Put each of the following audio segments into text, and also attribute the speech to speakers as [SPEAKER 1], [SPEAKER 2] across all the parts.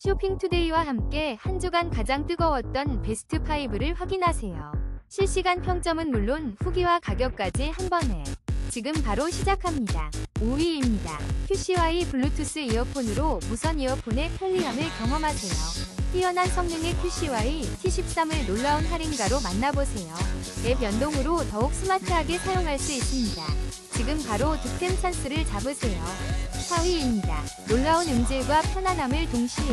[SPEAKER 1] 쇼핑투데이와 함께 한 주간 가장 뜨거웠던 베스트 5를 확인하세요. 실시간 평점은 물론 후기와 가격까지 한 번에 지금 바로 시작합니다. 5위입니다. QCY 블루투스 이어폰으로 무선 이어폰의 편리함을 경험하세요. 뛰어난 성능의 QCY T13을 놀라운 할인가로 만나보세요. 앱 연동으로 더욱 스마트하게 사용할 수 있습니다. 지금 바로 득템 찬스를 잡으세요. 4위입니다. 놀라운 음질과 편안함을 동시에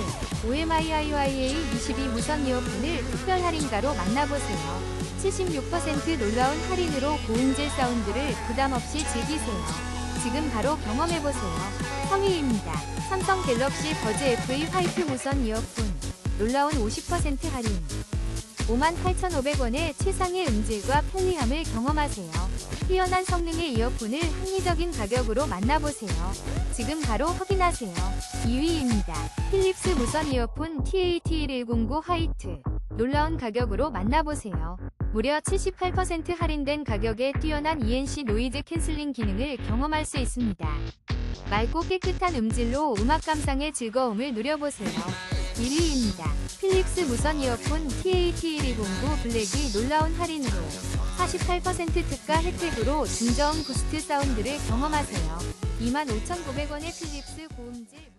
[SPEAKER 1] OMIIYA 22 무선 이어폰을 특별 할인가로 만나보세요. 76% 놀라운 할인으로 고음질 사운드를 부담 없이 즐기세요. 지금 바로 경험해보세요. 3위입니다. 삼성 갤럭시 버즈 FE 화이트 무선 이어폰. 놀라운 50% 할인. 58,500원의 최상의 음질과 편리함을 경험하세요. 뛰어난 성능의 이어 폰을 합리적인 가격으로 만나보세요. 지금 바로 확인하세요. 2위입니다. 필립스 무선 이어폰 TAT1109 화이트. 놀라운 가격으로 만나보세요. 무려 78% 할인된 가격에 뛰어난 ENC 노이즈 캔슬링 기능을 경험할 수 있습니다. 맑고 깨끗한 음질로 음악 감상의 즐거움을 누려보세요. 1위입니다. 필립스 무선 이어폰 TAT1109 블랙이 놀라운 할인으로 48% 특가 혜택으로 중저음 부스트 사운드를 경험하세요. 25,900원의 필립스 고음질